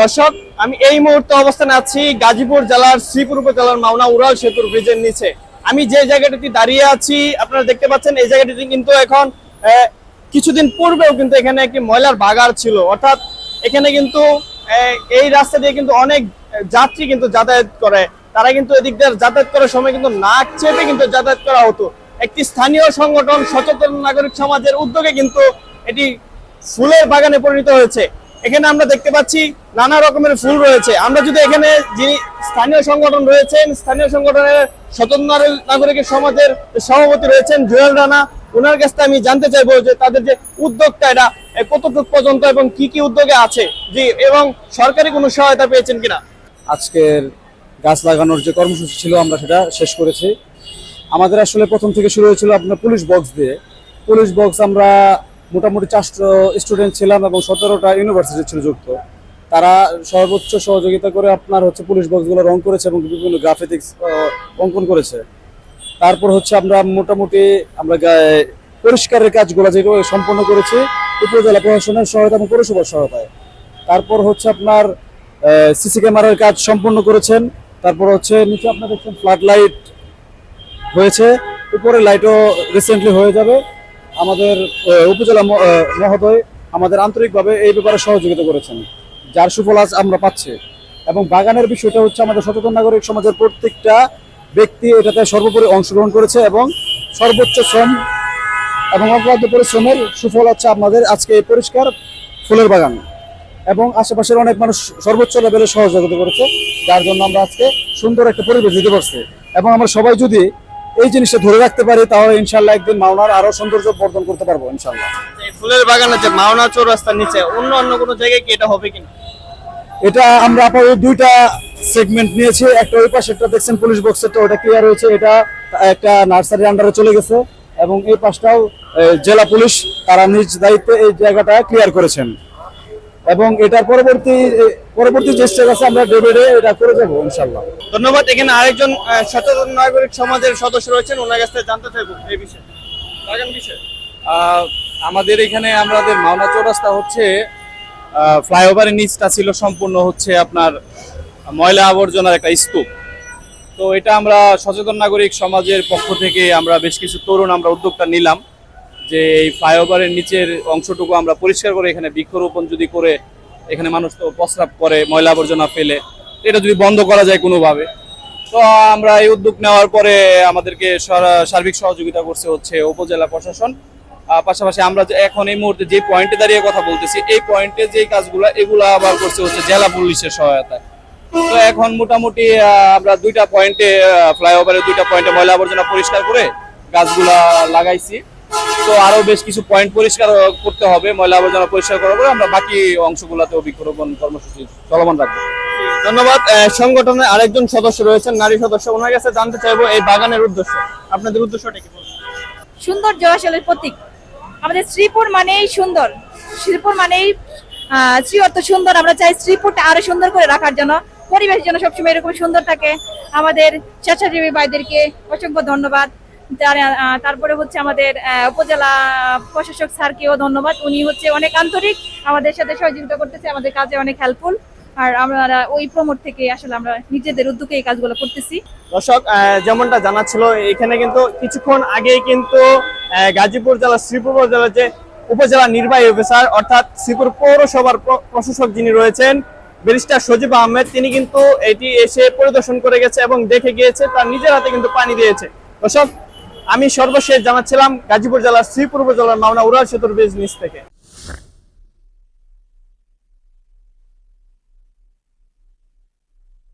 দর্শক, আমি এই মুহূর্তে অবস্থানে আছি গাজীপুর জেলার শ্রীপুর উপজেলার মাওনা উড়াল সেতুর ব্রিজের নিচে। আমি যে জায়গাটিতে দাঁড়িয়ে আছি, আপনারা দেখতে পাচ্ছেন, এই জায়গাটিতে কিন্তু এখন কিছুদিন পূর্বেও কিন্তু এখানে একটি ময়লার বাগার ছিল। অর্থাৎ এখানে কিন্তু এই রাস্তা দিয়ে কিন্তু অনেক যাত্রী কিন্তু যাতায়াত করে। তারা কিন্তু এদিক দিয়ে যাতায়াত করার সময় কিন্তু নাক চেপে কিন্তু যাতায়াত করা হতো। একটি স্থানীয় সংগঠন সচেতন নাগরিক সমাজের উদ্যোগে কিন্তু এটি ফুলের বাগানে পরিণত হয়েছে। এখানে আমরা দেখতে পাচ্ছি নানা রকমের ফুল রয়েছে। আমরা যদি এখানে যিনি স্থানীয় সংগঠন রয়েছেন, স্থানীয় সংগঠনের সচেতন নাগরিক- নাগরিকের সমাজের সভাপতি রয়েছেন জুয়েল রানা ওনার কাছ আমি জানতে চাইব যে তাদের যে উদ্যোগটা, এটা কতটুকু পর্যন্ত এবং কি কি উদ্যোগে আছে? জি, এবং সরকারি কোনো সহায়তা পেয়েছেন কিনা? আজকের গাছ লাগানোর যে কর্মসূচি ছিল, আমরা সেটা শেষ করেছি। আমাদের আসলে প্রথম থেকে শুরু হয়েছিল আপনার পুলিশ বক্স দিয়ে। পুলিশ বক্স আমরা মোটামুটি চারশো স্টুডেন্ট ছিলাম এবং সতেরোটা ইউনিভার্সিটি ছিল যুক্ত। তারা সর্বোচ্চ সহযোগিতা করে আপনার হচ্ছে পুলিশ বক্সগুলো রং করেছে এবং বিভিন্ন গ্রাফিক্স অঙ্কন করেছে। তারপর হচ্ছে আমরা মোটামুটি আমরা পরিষ্কারের কাজগুলো যেগুলো সম্পন্ন করেছি, উপজেলা প্রশাসনের সহায়তা এবং পৌরসভার সহায়তায়। তারপর হচ্ছে আপনার সিসি ক্যামেরার কাজ সম্পন্ন করেছেন। তারপর হচ্ছে নিচে আপনার দেখছেন ফ্লাড লাইট হয়েছে। উপরে লাইটও রিসেন্টলি হয়ে যাবে। আমাদের উপজেলা মহোদয় আমাদের আন্তরিকভাবে এই ব্যাপারে সহযোগিতা করেছেন, যার সুফল আজ আমরা পাচ্ছি। এবং বাগানের বিষয়টা হচ্ছে আমাদের সচেতন নাগরিক সমাজের প্রত্যেকটা ব্যক্তি এটাতে সর্বোপরি অংশগ্রহণ করেছে এবং সর্বোচ্চ শ্রম এবং অক্লান্ত পরিশ্রমের সুফল হচ্ছে আপনাদের আজকে এই পরিষ্কার ফুলের বাগান। এবং আশেপাশের অনেক মানুষ সর্বোচ্চ লেভেলে সহযোগিতা করেছে, যার জন্য আমরা আজকে সুন্দর একটা পরিবেশ দিতে পারছি। এবং আমরা সবাই যদি এই জিনিসটা ধরে রাখতে পারি তাহলে ইনশাল্লাহ একদিন মাওনার আরও সৌন্দর্য বর্ধন করতে পারব ইনশাল্লাহ ফুলের বাগান যে মাওনা চৌরাস্তার নিচে অন্য অন্য কোনো জায়গায় কি এটা হবে কিনা? এটা আমরা আপাতত দুইটা সেগমেন্ট নিয়েছি একটা ওই পাশেরটা দেখছেন পুলিশ বক্সেরটা ওটা ক্লিয়ার হয়েছে এটা একটা নার্সারির আন্ডারে চলে গেছে এবং এই পাশটাও জেলা পুলিশ তারা নিজ দায়িত্বে এই জায়গাটা ক্লিয়ার করেছেন। এবং এটার পরবর্তী পরবর্তী যে স্টেপ আছে আমরা ডে ডে এটা করে যাব ইনশাল্লাহ ধন্যবাদ। এখানে আরেকজন সচেতন নাগরিক সমাজের সদস্য রয়েছেন ওনার কাছ থেকে জানতে চাইব এই বিষয়ে। বাগান বিষয়ে। আমাদের এখানে আমাদের মাওনা চৌরাস্তা হচ্ছে ফ্লাইওভারের নিচটা ছিল সম্পূর্ণ হচ্ছে আপনার ময়লা আবর্জনার একটা স্তূপ। তো এটা আমরা সচেতন নাগরিক সমাজের পক্ষ থেকে আমরা বেশ কিছু তরুণ আমরা উদ্যোগটা নিলাম। যে এই ফ্লাইওভারের নিচের অংশটুকু আমরা পরিষ্কার করে এখানে বৃক্ষরোপণ যদি করে, এখানে মানুষ তো প্রস্রাব করে, ময়লা আবর্জনা ফেলে, এটা যদি বন্ধ করা যায় কোনোভাবে? তো আমরা এই উদ্যোগ নেওয়ার পরে আমাদেরকে সার্বিক সহযোগিতা করছে হচ্ছে উপজেলা প্রশাসন। পাশাপাশি আমরা এখন এই মুহূর্তে যে পয়েন্টে দাঁড়িয়ে কথা বলতেছি, এই পয়েন্টে যে কাজগুলো, এগুলো আবার করছে হচ্ছে জেলা পুলিশের সহায়তায়। তো এখন মোটামুটি আমরা দুইটা পয়েন্টে ফ্লাইওভারের দুইটা পয়েন্টে ময়লা আবর্জনা পরিষ্কার করে গাছগুলা লাগাইছি। তো আরও বেশ কিছু পয়েন্ট পরিষ্কার করতে হবে ময়লা আবর্জনা পরিষ্কার করার পরে আমরা বাকি অংশগুলোতেও বৃক্ষরোপণ কর্মসূচি চলমান রাখব। ধন্যবাদ। সংগঠনের আরেকজন সদস্য রয়েছেন নারী সদস্য। ওনার কাছে জানতে চাইব এই বাগানের উদ্দেশ্য। আপনাদের উদ্দেশ্যটা কি? সৌন্দর্য আসলে প্রতীক। আমাদের শ্রীপুর মানেই সুন্দর। শ্রীপুর মানেই আহ, শ্রী অর্থ সুন্দর। আমরা চাই শ্রীপুরটা আরও সুন্দর করে রাখার জন্য। পরিবেশ যেন সবসময় এরকম সুন্দর থাকে। আমাদের স্বেচ্ছাসেবী ভাইদেরকে অসংখ্য ধন্যবাদ। তারপরে হচ্ছে আমাদের উপজেলা প্রশাসক স্যারকেও ধন্যবাদ। উনি হচ্ছে অনেক আন্তরিক, আমাদের সাথে সহযোগিতা করতেছে, আমাদের কাজে অনেক হেল্পফুল আর আমরা ওই প্রমোট থেকে আসলে আমরা নিজেদের উদ্যোগে এই কাজগুলো করতেছি। দর্শক যেমনটা জানাচ্ছিল, এখানে কিন্তু কিছুক্ষণ আগেই কিন্তু গাজীপুর জেলার শ্রীপুর জেলার যে উপজেলা নির্বাহী অফিসার অর্থাৎ শ্রীপুর পৌরসভার প্রশাসক যিনি রয়েছেন, ব্যারিস্টার সজীব আহমেদ, তিনি কিন্তু এটি এসে পরিদর্শন করে গেছে এবং দেখে গিয়েছে, তার নিজের হাতে কিন্তু পানি দিয়েছে। দর্শক আমি সর্বশেষ জানাচ্ছিলাম গাজীপুর জেলার শ্রীপুর উপজেলার মাওনা উড়াল সেতুর নিচ থেকে।